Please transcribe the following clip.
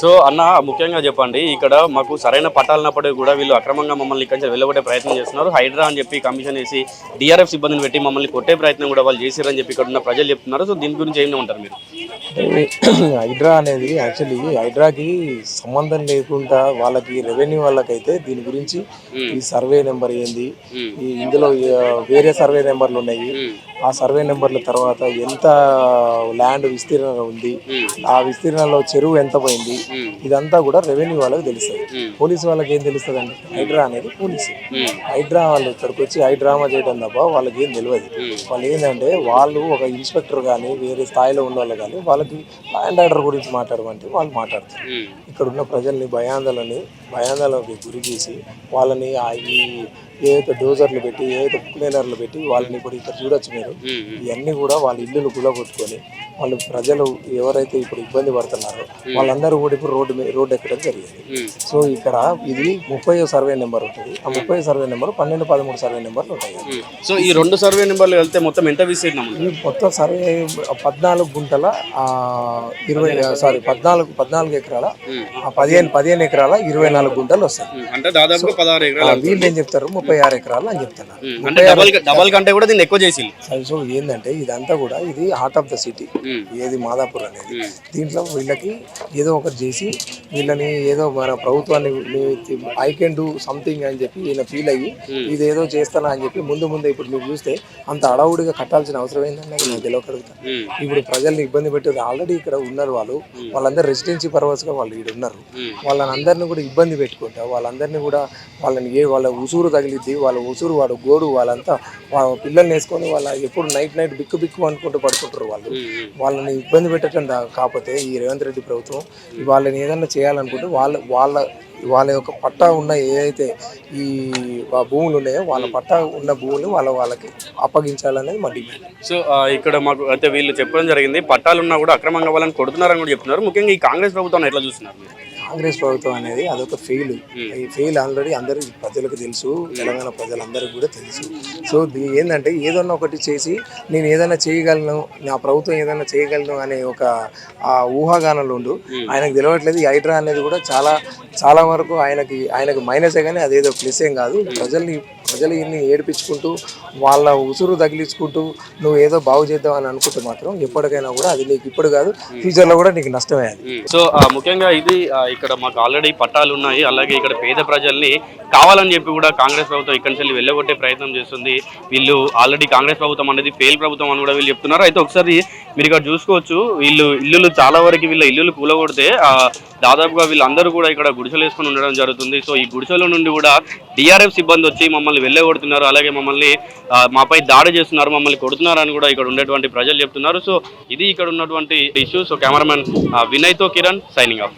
So అన్న ముఖ్యంగా చెప్పండి ఇక్కడ మాకు సరైన పట్టాలన్నప్పటికీ కూడా వీళ్ళు అక్రమంగా మమ్మల్ని ఇక్కడి నుంచి వెళ్ళగొట్టే ప్రయత్నం చేస్తున్నారు. హైడ్రా అని చెప్పి కమిషన్ వేసి డిఆర్ఎఫ్ సిబ్బందిని పెట్టి మమ్మల్ని కొట్టే ప్రయత్నం కూడా వాళ్ళు చేశారని చెప్పి ఇక్కడ ఉన్న ప్రజలు చెప్తున్నారు. సో దీని గురించి ఏమి ఉంటారు మీరు? హైడ్రా అనేది యాక్చువల్లీ హైడ్రాకి సంబంధం లేకుండా వాళ్ళకి రెవెన్యూ వాళ్ళకైతే దీని గురించి ఈ సర్వే నెంబర్ ఏంది. ఈ ఇందులో వేరే సర్వే నెంబర్లు ఉన్నాయి. ఆ సర్వే నెంబర్ల తర్వాత ఎంత ల్యాండ్ విస్తీర్ణంగా ఉంది. ఆ విస్తీర్ణంలో చెరువు ఎంత పోయింది. ఇదంతా కూడా రెవెన్యూ వాళ్ళకి తెలుస్తుంది. పోలీసు వాళ్ళకి ఏం తెలుస్తుంది అండి హైడ్రా అనేది పోలీసు. హైడ్రా వాళ్ళు ఇక్కడికి వచ్చి హైడ్రామా చేయడం తప్ప వాళ్ళకి ఏం తెలియదు వాళ్ళు ఏంటంటే వాళ్ళు ఒక ఇన్స్పెక్టర్ కానీ వేరే స్థాయిలో ఉన్న వాళ్ళు కానీ వాళ్ళకి ల్యాండ్ ఆర్డర్ గురించి మాట్లాడమంటే వాళ్ళు మాట్లాడతారు. ఇక్కడ ఉన్న ప్రజల్ని భయాందోళనని భయాందోళనకి గురి చేసి వాళ్ళని ఈ ఏదైతే డోజర్లు పెట్టి ఏదైతే క్లీనర్లు పెట్టి వాళ్ళని ఇప్పుడు ఇక్కడ చూడొచ్చు మీరు. ఇవన్నీ కూడా వాళ్ళ ఇల్లులు గులగొట్టుకొని వాళ్ళు ప్రజలు ఎవరైతే ఇప్పుడు ఇబ్బంది పడుతున్నారో వాళ్ళందరూ కూడా ఇప్పుడు రోడ్డు మీద రోడ్డు ఎక్కడం జరిగింది. సో ఇక్కడ ఇది ముప్పై సర్వే నెంబర్ ఉంటుంది. ఆ ముప్పై సర్వే నెంబర్ పన్నెండు పదమూడు సర్వే నెంబర్లు ఉంటాయి. సో ఈ రెండు సర్వే నెంబర్లు వెళ్తే మొత్తం ఎంత విస్తీర్ణం మొత్తం సర్వే పద్నాలుగు గుంటల ఆ, ఇరవై సారీ పద్నాలుగు పద్నాలుగు ఎకరాల పదిహేను పదిహేను ఎకరాల ఇరవై నాలుగు గుంటలు వస్తాయి. అంటే పదహారు ఎకరాలు వీళ్ళు ఏం చెప్తారు? ముప్పై ఆరు ఎకరాలు అని చెప్తున్నారు. మ్మ్. అంటే డబల్ డబల్ కంటే కూడా దీన్ని ఎక్కువ చేసి సో ఏంటంటే ఇదంతా కూడా ఇది హార్ట్ ఆఫ్ ద సిటీ ఏది మాదాపూర్ అనేది. దీంట్లో వీళ్ళకి ఏదో ఒకటి చేసి వీళ్ళని ఏదో మన ప్రభుత్వాన్ని ఐ కెన్ డూ సంథింగ్ అని చెప్పి ఈయన ఫీల్ అయ్యి ఇది ఏదో చేస్తానా అని చెప్పి ముందు ముందు ఇప్పుడు మీరు చూస్తే అంత అడవుడిగా కట్టాల్సిన అవసరం ఏంటంటే నాకు తెలియకడుగుతా ఇప్పుడు ప్రజల్ని ఇబ్బంది పెట్టేది ఆల్రెడీ ఇక్కడ ఉన్నారు వాళ్ళు. వాళ్ళందరూ రెసిడెన్సీ పర్పస్గా వాళ్ళు ఇక్కడ ఉన్నారు వాళ్ళని అందరినీ కూడా ఇబ్బంది పెట్టుకుంటా వాళ్ళందరినీ కూడా వాళ్ళని ఏ వాళ్ళ ఉసూరు తగిలిద్ది వాళ్ళ ఉసూరు వాడు గోడు వాళ్ళంతా వాళ్ళ పిల్లల్ని వేసుకొని వాళ్ళ ఎప్పుడు నైట్ నైట్ బిక్కు బిక్కు అనుకుంటూ పడుకుంటారు వాళ్ళు. వాళ్ళని ఇబ్బంది పెట్టడం కాకపోతే ఈ రేవంత్ రెడ్డి ప్రభుత్వం వాళ్ళని ఏదన్నా చేయాలనుకుంటే వాళ్ళ వాళ్ళ వాళ్ళ యొక్క పట్టా ఉన్న ఏదైతే ఈ భూములు ఉన్నాయో వాళ్ళ పట్టా ఉన్న భూములు వాళ్ళ వాళ్ళకి అప్పగించాలనేది మా డిమాండ్. సో ఇక్కడ మాకు అయితే వీళ్ళు చెప్పడం జరిగింది పట్టాలు ఉన్నా కూడా అక్రమంగా వాళ్ళని కొడుతున్నారని కూడా చెప్తున్నారు. ముఖ్యంగా ఈ కాంగ్రెస్ ప్రభుత్వాన్ని ఎట్లా చూస్తున్నారు? కాంగ్రెస్ ప్రభుత్వం అనేది అదొక ఫెయిల్ ఈ ఫెయిల్ ఆల్రెడీ అందరికి ప్రజలకు తెలుసు తెలంగాణ ప్రజలందరికీ కూడా తెలుసు. సో ఏంటంటే ఏదన్నా ఒకటి చేసి నేను ఏదైనా చేయగలను నా ప్రభుత్వం ఏదైనా చేయగలను అనే ఒక ఆ ఊహాగానంలో ఉండు. ఆయనకు తెలియట్లేదు ఈ హైడ్రా అనేది కూడా చాలా చాలా వరకు ఆయనకి ఆయనకు మైనసే కానీ అదేదో ప్లస్ ఏం కాదు. ప్రజల్ని ప్రజలు ఇన్ని ఏడిపించుకుంటూ వాళ్ళ ఉసురు తగిలించుకుంటూ నువ్వు ఏదో బాగు చేద్దాం అని అనుకుంటే మాత్రం ఎప్పటికైనా కూడా అది నీకు ఇప్పుడు కాదు ఫ్యూచర్లో కూడా నీకు నష్టమే అది సో ఆ, ముఖ్యంగా ఇది ఇక్కడ మాకు ఆల్రెడీ పట్టాలు ఉన్నాయి. అలాగే ఇక్కడ పేద ప్రజల్ని కావాలని చెప్పి కూడా కాంగ్రెస్ ప్రభుత్వం ఇక్కడి నుంచి వెళ్ళి వెళ్ళగొట్టే ప్రయత్నం చేస్తుంది. వీళ్ళు ఆల్రెడీ కాంగ్రెస్ ప్రభుత్వం అనేది ఫెయిల్ ప్రభుత్వం అని కూడా వీళ్ళు చెప్తున్నారు. అయితే ఒకసారి మీరు ఇక్కడ చూసుకోవచ్చు వీళ్ళు ఇల్లులు చాలా వరకు వీళ్ళ ఇల్లులు కూలగొడితే దాదాపుగా వీళ్ళందరూ కూడా ఇక్కడ గుడిసెలు వేసుకొని ఉండడం జరుగుతుంది. సో ఈ గుడిసెల నుండి కూడా డిఆర్ఎఫ్ సిబ్బంది వచ్చి మమ్మల్ని వెళ్ళగొడుతున్నారు. అలాగే మమ్మల్ని మాపై దాడి చేస్తున్నారు మమ్మల్ని కొడుతున్నారు అని కూడా ఇక్కడ ఉండేటువంటి ప్రజలు చెప్తున్నారు. సో ఇది ఇక్కడ ఉన్నటువంటి ఇష్యూ సో కెమెరామెన్ వినయ్తో కిరణ్ సైనింగ్ ఆఫ్